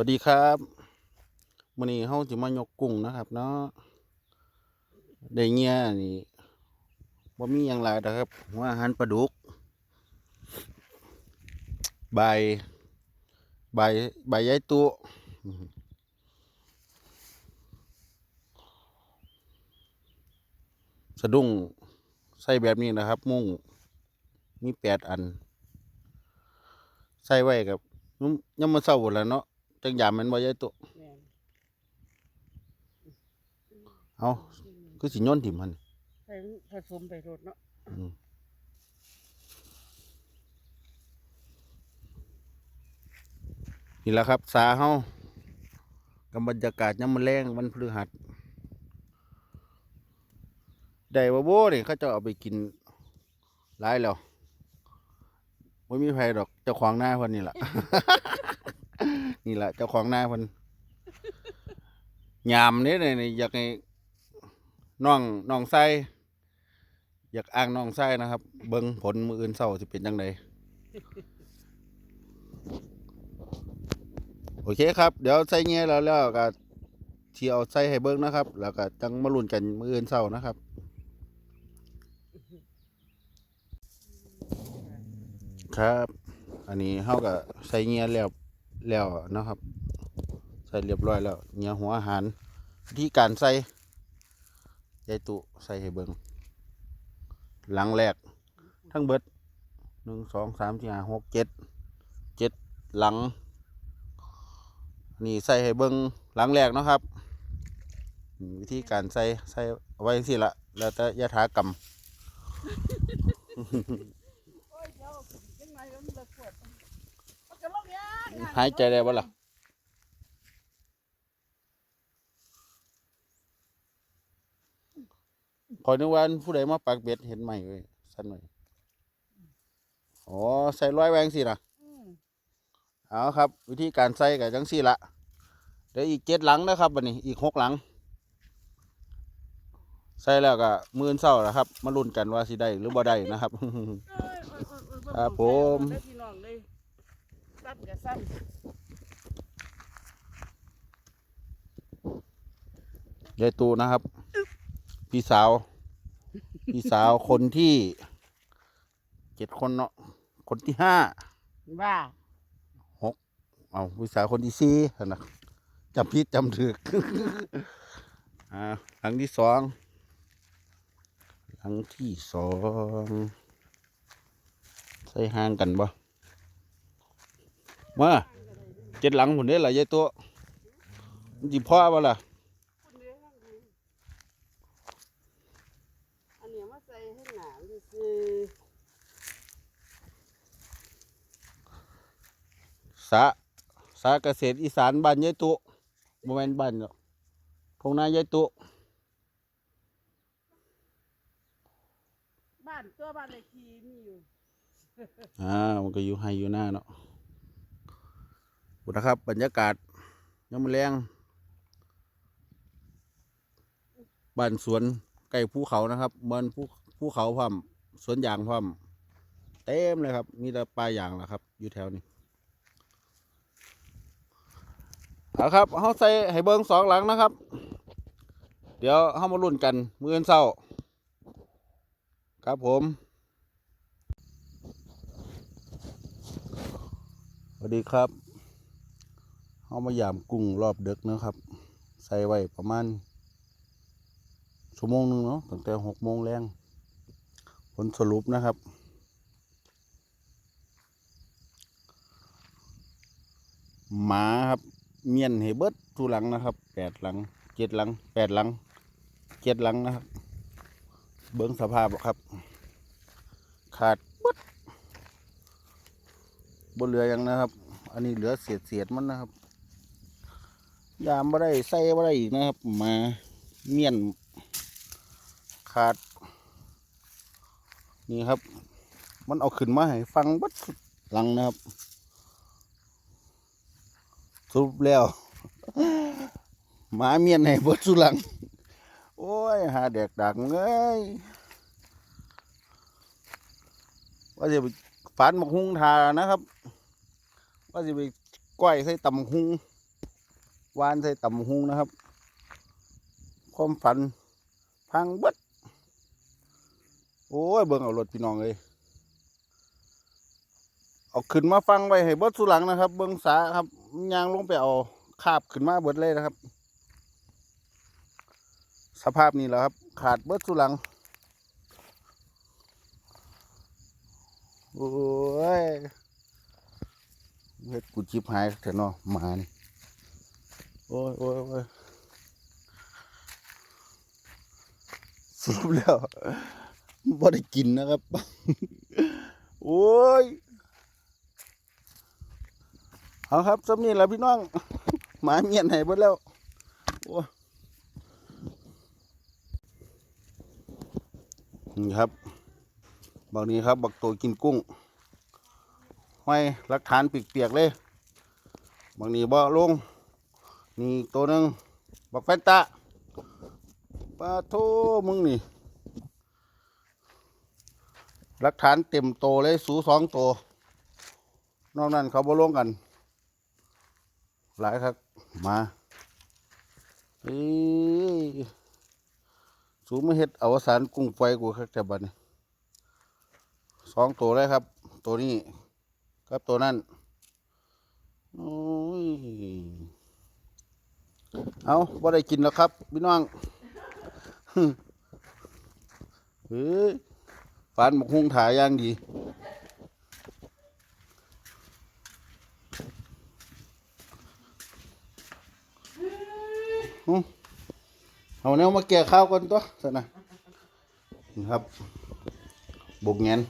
วัสดีครับวันนี้เฮาจะมายกกุ้งนะครับ เนาะได้เงี้ยนี่บ่มีอย่างไรนะครับวอาหารปลาดุกใบใบใบยายตุสะดุ้งใส่แบบนี้นะครับ มุ้งมีแปดอัน ใส่ไว้กับยุ่มยังมาเศร้าหมดแล้วเนาะ จังยามแมันบ่ยายตุแม่นเอาคือสิโย้อนถิ่มมันใส่ผสมไปรดเนาะอืมนี่แหละครับสาเฮากับบรรยากาศยามมื้อแรงวันพฤหัสได้บ่โบนี่เขาเจะเอาไปกินหลายแล้วไม่มีไผดอกเจ้าของหน้าเพิ่นนี่ล่ะ นี่แหละเจ้าของหน้าเพิ่นยามนี่นี่อยากให้น้องน้องไส้อยากอ้างน้องไส้นะครับ เบิ่งผลมืออื่นเศร้าสิเป็นจังไดโอเคครับ เดี๋ยวใส่เงี้ยแล้วแล้วก็ที่เอาใส่ให้เบิ่งนะครับ แล้วก็จังมาลุ้นกันมืออื่นเศร้านะครับครับ อันนี้เฮาก็ใส่เงี้ยแล้ว แล้วนะครับ ใส่เรียบร้อยแล้วเงี้ยหัวอาหารวิธีการใส่ยายตุใส่ให้เบิงหลังแรก ทั้งเบิดหนึ่งสองสามสี่ห้าหกเจ็ดเจ็ดหลัง นี่ใส่ให้เบิงหลังแรกนะครับ วิธีการใส่ใส่เอาไว้สิละแล้วแต่ยะถากรรม หายใจได้บ่ล่ะคอยนึกว่าผู้ใดมาปักเบ็ดเห็นไหมเว้ยสั้นหน่อยอ๋อใส่ร้อยแวงสินะเอาครับ วิธีการใส่กับจังสี่ละเดี๋ยวอีกเจ็ดหลังนะครับวันนี้อีกหกหลัง ใส่แล้วก็มือนเศร้าแล้วครับ มาลุ้นกันว่าสิได้หรือบ่ได้นะครับเอ้ยเอ้ยเอ้อ้ยเอ้ยครับผม สั้นกับสั้นยายตูนะครับ พี่สาว พี่สาวคนที่เจ็ดคนเนาะคนที่ห้าว่าเอาพี่สาวคนที่สี่หั่นนะจำพิษจำถึกอ่าหลังที่สองหลังที่สองใส่ห่างกันบ่ มาเจ็ดหลังหุ่นนี้แหละยายตัวมันจิพ่อบ่ล่ะคุณเลี้ยงนั่งดูอันเนี้ยมาใส่ให้หนามนคือสาสาเกษตรอีสานบ้านยายตุบ่แม่นบ้านหรอกทงนายายตุบ้านตัวบ้านเลขที่มีอยู่อ่ามันก็อยู่ให้อยู่หน้าเนาะ บุนะครับ บรรยากาศยามมอแรงบ้านสวนใกล้ภูเขานะครับบนภูภูเขาพร้อมสวนยางพร้อมเต็มเลยครับมีแต่ปลายางแหละครับ อยู่แถวนี้เอาครับเขาใส่ให้เบิ้งสองหลังนะครับ เดี๋ยวเขามาลุ้นกันมือเศร้า ครับผมสวัสดีครับ เอามายามกุ้งรอบเดึกนะครับ ใส่ไว้ประมาณชั่วโมงหนึงเนาะตั้งแต่หกโมงแรงผลสรุปนะครับ หมาครับเมียนให้เบิดทุหลังนะครับแปดหลังเจ็ดหลังแปดหลังเจ็ดหลังนะครับ เบิ้งสภาพครับ ขาดปึ๊ดบนเรือยังนะครับ อันนี้เหลือเศษเศษมันนะครับ ยามไม่ได้ใส่ไม่ได้อีกนะครับ มาเมียนขาด นี่ครับ มันเอาขึ้นมาให้ฟังบัดสุดหลังนะครับสรุปแล้วหมาเมียนให้เบิดสุหลัง โอ้ย หาแดกดักเอ้ยว่าจะไปฝันหมกหุงทานะครับ ว่าจะไปก้อยใส่ตำบักหุง วานใส่ต่ำหุงนะครับ ความฝันพังเบิดโอ้ยเบิ่งเอารถพี่น้องเลยเอาขึ้นมาฟังไว้ให้เบิดสุหลังนะครับ เบิ่งสาครับยางลงไปเอาคาบขึ้นมาเบิดเลยนะครับ สภาพนี้แหละครับ ขาดเบิดสุหลังโอ้ยเฮ็ดกูจิบหายเถอะเนาะมานี่ โอ้ยโอ้ยโอ้ยสรุปแล้วบ่ได้กินนะครับ โอ้ยเอาครับสำนี่แหละพี่น้อง หมาเมียนให้เบิดแล้ว โอ้นี่ครับบางนี้ครับ บักตัวกินกุ้งห้อยหลักฐานเปียกๆเลย บางนี้บ่ลง นี่ตัวหนึ่งบักแฟนตาปลาโทมึงนี่หลักฐานเต็มโตเลยสูสองตัวนอกนั้นเขาบ่ลงกัน หลายครับมาอสูมาเฮ็ดอวสานกุ้งไฟกูครับแต่บัดนี้สองตัวเลยครับ ตัวนี้กับตัวนั้นโอ้ย เอาบ่ได้กินแล้วครับพี่น้องเฮ้ยฟานหมกฮุงถ่ายย่างดีเอาแนวมาแก่ข้าวก่อนตัวสนะนี่ครับบุกเงิน